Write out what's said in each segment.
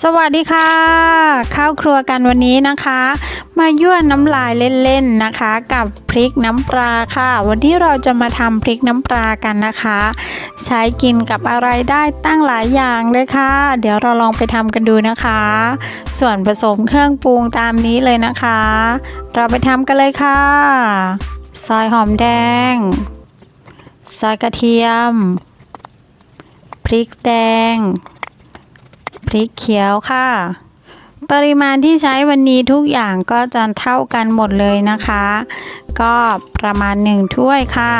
สวัสดีค่ะ ข้าวครัวกันวันนี้นะคะ มายั่วน้ำลายเล่นๆนะคะ กับพริกน้ำปลาค่ะ วันนี้เราจะมาทำพริกน้ำปลากันนะคะ ใช้กินกับอะไรได้ตั้งหลายอย่างเลยค่ะ เดี๋ยวเราลองไปทำกันดูนะคะ ส่วนผสมเครื่องปรุงตามนี้เลยนะคะ เราไปทำกันเลยค่ะ ซอยหอมแดง ซอยกระเทียม พริกแดง ริกเขียวค่ะ ปริมาณที่ใช้วันนี้ทุกอย่างก็จะเท่ากันหมดเลยนะคะ ก็ประมาณหนึ่งถ้วยค่ะ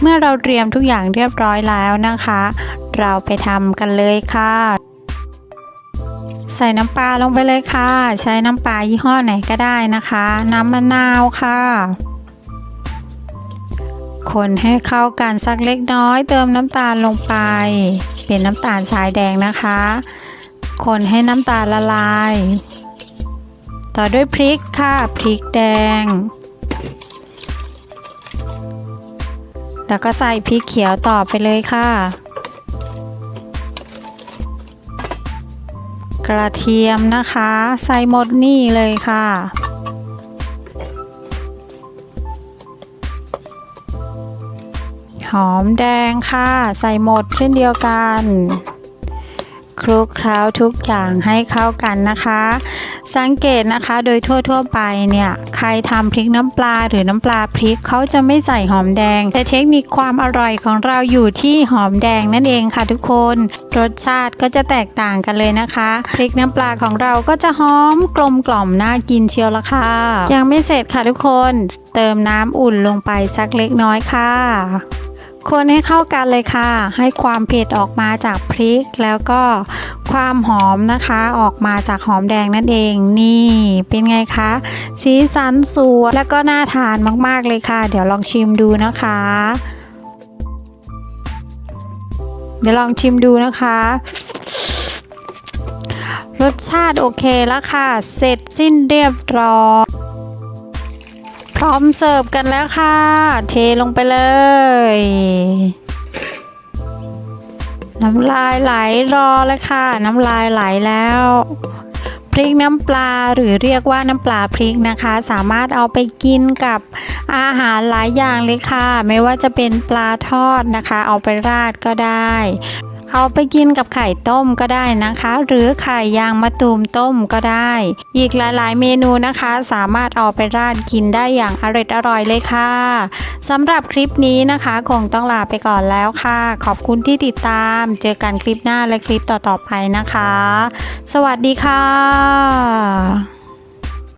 เมื่อเราเตรียมทุกอย่างเรียบร้อยแล้วนะคะ เราไปทำกันเลยค่ะใส่น้ำปลาลงไปเลยค่ะ ใช้น้ำปลายี่ห้อไหนก็ได้นะคะ น้ำมะนาวค่ะ คนให้เข้ากันสักเล็กน้อย เติมน้ำตาลลงไป เป็นน้ำตาลทรายแดงนะคะ คนให้น้ำตาลละลาย ต่อด้วยพริกค่ะพริกแดง แล้วก็ใส่พริกเขียวต่อไปเลยค่ะ กระเทียมนะคะ ใส่หมดนี่เลยค่ะหอมแดงค่ะ ใส่หมดเช่นเดียวกัน คลุกเคล้าทุกอย่างให้เข้ากันนะคะ สังเกตนะคะโดยทั่วๆไปเนี่ยใครทำพริกน้ำปลาหรือน้ำปลาพริกเขาจะไม่ใส่หอมแดง แต่เทคนิคความอร่อยของเราอยู่ที่หอมแดงนั่นเองค่ะทุกคน รสชาติก็จะแตกต่างกันเลยนะคะ พริกน้ำปลาของเราก็จะหอมกลมกล่อมน่ากินเชียวละค่ะยังไม่เสร็จค่ะทุกคน เติมน้ำอุ่นลงไปสักเล็กน้อยค่ะ คนให้เข้ากันเลยค่ะ ให้ความเผ็ดออกมาจากพริก แล้วก็ความหอมนะคะออกมาจากหอมแดงนั่นเองนี่เป็นไงคะสีสันสวยแล้วก็น่าทานมากๆเลยค่ะ เดี๋ยวลองชิมดูนะคะ เดี๋ยวลองชิมดูนะคะรสชาติโอเคแล้วค่ะ เสร็จสิ้นเรียบร้อย พร้อมเสิร์ฟกันแล้วค่ะ เทลงไปเลย น้ำลายไหลรอเลยค่ะ น้ำลายไหลแล้วพริกน้ำปลาหรือเรียกว่าน้ำปลาพริกนะคะ สามารถเอาไปกินกับอาหารหลายอย่างเลยค่ะ ไม่ว่าจะเป็นปลาทอดนะคะ เอาไปราดก็ได้ เอาไปกินกับไข่ต้มก็ได้นะคะ หรือไข่ยางมะตูมต้มก็ได้ อีกหลายๆ เมนูนะคะ สามารถเอาไปราดกินได้อย่างอร่อยอร่อยเลยค่ะสำหรับคลิปนี้นะคะคงต้องลาไปก่อนแล้วค่ะ ขอบคุณที่ติดตาม เจอกันคลิปหน้าและคลิปต่อๆไปนะคะ สวัสดีค่ะ